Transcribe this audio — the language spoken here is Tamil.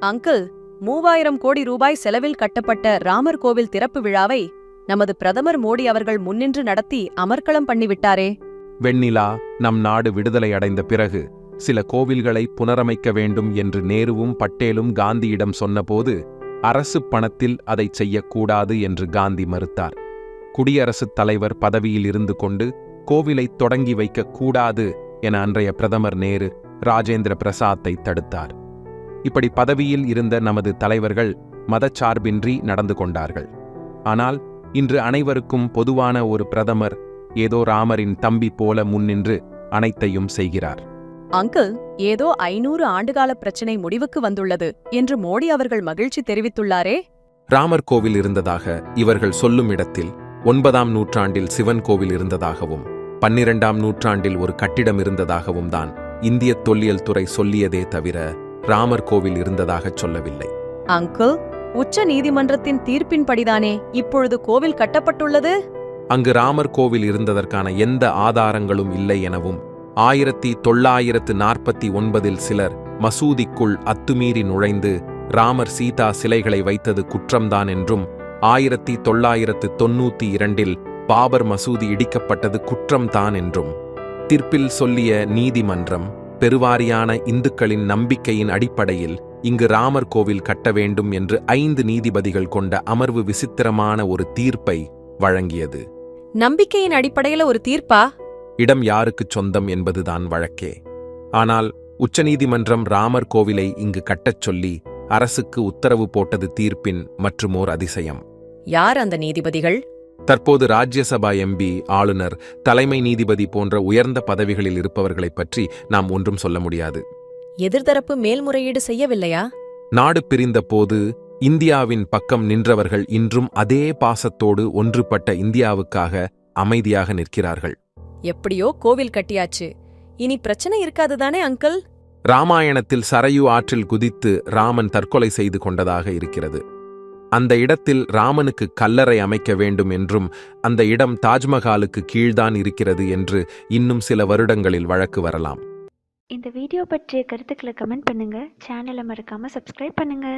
அங்கிள் மூவாயிரம் கோடி ரூபாய் செலவில் கட்டப்பட்ட ராமர் கோவில் திறப்பு விழாவை நமது பிரதமர் மோடி அவர்கள் முன்னின்று நடத்தி அமர்க்களம் பண்ணிவிட்டாரே. வெண்ணிலா நம் நாடு விடுதலை அடைந்த பிறகு சில கோவில்களை புனரமைக்க வேண்டும் என்று நேருவும் பட்டேலும் காந்தியிடம் சொன்னபோது அரசு பணத்தில் அதை செய்யக்கூடாது என்று காந்தி மறுத்தார். குடியரசுத் தலைவர் பதவியில் இருந்து கொண்டு கோவிலை தொடங்கி வைக்கக்கூடாது என அன்றைய பிரதமர் நேரு ராஜேந்திர பிரசாத்தை தடுத்தார். இப்படி பதவியில் இருந்த நமது தலைவர்கள் மதச்சார்பின்றி நடந்து கொண்டார்கள். ஆனால் இன்று அனைவருக்கும் பொதுவான ஒரு பிரதமர் ஏதோ ராமரின் தம்பி போல முன்னின்று அனைத்தையும் செய்கிறார். அங்கிள் ஏதோ ஐநூறு ஆண்டுகால பிரச்சனை முடிவுக்கு வந்துள்ளது என்று மோடி அவர்கள் மகிழ்ச்சி தெரிவித்துள்ளாரே? ராமர் கோவில் இருந்ததாக இவர்கள் சொல்லும் இடத்தில் ஒன்பதாம் நூற்றாண்டில் சிவன் கோவில் இருந்ததாகவும் பன்னிரண்டாம் நூற்றாண்டில் ஒரு கட்டிடம் இருந்ததாகவும் தான் இந்திய தொல்லியல் துறை சொல்லியதே தவிர ராமர் கோவில் இருந்ததாகச் சொல்லவில்லை. அங்கிள் உச்ச நீதிமன்றத்தின் தீர்ப்பின்படிதானே இப்பொழுது கோவில் கட்டப்பட்டுள்ளது? அங்கு ராமர் கோவில் இருந்ததற்கான எந்த ஆதாரங்களும் இல்லை எனவும் ஆயிரத்தி தொள்ளாயிரத்து நாற்பத்தி ஒன்பதில் சிலர் மசூதிக்குள் அத்துமீறி நுழைந்து ராமர் சீதா சிலைகளை வைத்தது குற்றம்தான் என்றும் ஆயிரத்தி தொள்ளாயிரத்து தொன்னூத்தி இரண்டில் பாபர் மசூதி இடிக்கப்பட்டது குற்றம்தான் என்றும். தீர்ப்பில் சொல்லிய நீதிமன்றம் பெருவாரியான இந்துக்களின் நம்பிக்கையின் அடிப்படையில் இங்கு ராமர் கோவில் கட்ட வேண்டும் என்று ஐந்து நீதிபதிகள் கொண்ட அமர்வு விசித்திரமான ஒரு தீர்ப்பை வழங்கியது. நம்பிக்கையின் அடிப்படையில ஒரு தீர்ப்பா? இடம் யாருக்குச் சொந்தம் என்பதுதான் வழக்கே. ஆனால் உச்சநீதிமன்றம் ராமர் கோவிலை இங்கு கட்டச் சொல்லி அரசுக்கு உத்தரவு போட்டது தீர்ப்பின் மற்றுமோர் அதிசயம். யார் அந்த நீதிபதிகள்? தற்போது ராஜ்யசபா எம்பி ஆளுநர் தலைமை நீதிபதி போன்ற உயர்ந்த பதவிகளில் இருப்பவர்களைப் பற்றி நாம் ஒன்றும் சொல்ல முடியாது. எதிர்தரப்பு மேல்முறையீடு செய்யவில்லையா? நாடு பிரிந்த போது இந்தியாவின் பக்கம் நின்றவர்கள் இன்றும் அதே பாசத்தோடு ஒன்றுபட்ட இந்தியாவுக்காக அமைதியாக நிற்கிறார்கள். எப்படியோ கோவில் கட்டியாச்சு. இனி பிரச்சனை இருக்காதுதானே அங்கிள்? ராமாயணத்தில் சரையு ஆற்றில் குதித்து ராமன் தற்கொலை செய்து கொண்டதாக இருக்கிறது. அந்த இடத்தில் ராமனுக்கு கல்லறை அமைக்க வேண்டும் என்றும் அந்த இடம் தாஜ்மஹாலுக்கு கீழ்தான் இருக்கிறது என்று இன்னும் சில வருடங்களில் வழக்கு வரலாம். இந்த வீடியோ பற்றிய கருத்துக்களை கமெண்ட் பண்ணுங்க. சேனலை மறக்காம சப்ஸ்கிரைப் பண்ணுங்க.